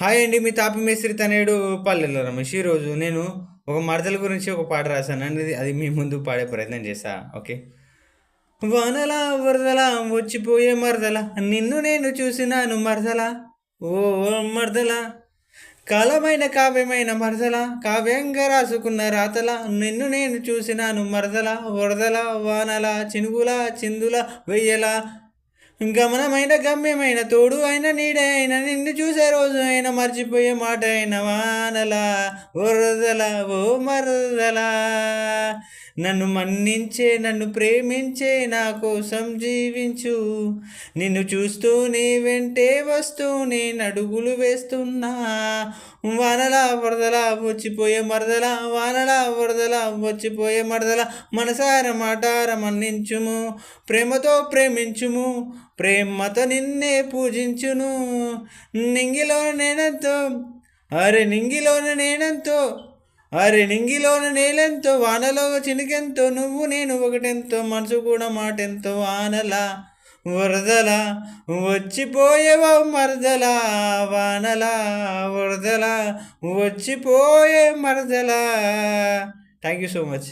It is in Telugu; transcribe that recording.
హాయ్ అండి మీ తాపి మేస్త్రి తనేడు పల్లెల్లో రమేష్. ఈరోజు నేను ఒక మరదల గురించి ఒక పాట రాశాను. అనేది అది మీ ముందు పాడే ప్రయత్నం చేశా. ఓకే? వానలా వరదల వచ్చిపోయే మరదల నిన్ను నేను చూసినాను మరదల. ఓ మరదల కాలమైన కావ్యమైన మరదల కావ్యంగా రాసుకున్న రాతల నిన్ను నేను చూసినాను మరదల. వరదల వానల చినుగుల చిందుల వెయ్యల గమనమైన గమ్యమైన తోడు అయిన నీడే అయిన నిన్ను చూసే రోజు అయినా మర్చిపోయే మాట అయిన వానల వరదల ఓ మరదల. నన్ను మన్నించే నన్ను ప్రేమించే నా కోసం జీవించు. నిన్ను చూస్తూనే వెంటే వస్తూనే నడుగులు అడుగులు వేస్తున్నా. వానలా వరదల వచ్చిపోయే మరదల వానలా వరదల వచ్చిపోయే మరదల. మనసార మాటార మన్నించుము ప్రేమతో ప్రేమించుము. ప్రేమతో నిన్నే పూజించును. నింగిలోన నేనెంతో అరే నింగిలోన నేనెంతో అరే నింగిలోన నేలెంతో వానలో చినికెంతో నువ్వు నేను ఒకటెంతో మనసు కూడా మాటెంతో వానలా వరదలా వచ్చిపోయేవా మరదలా వానలా వరదలా వచ్చిపోయే మరదలా. Thank you so much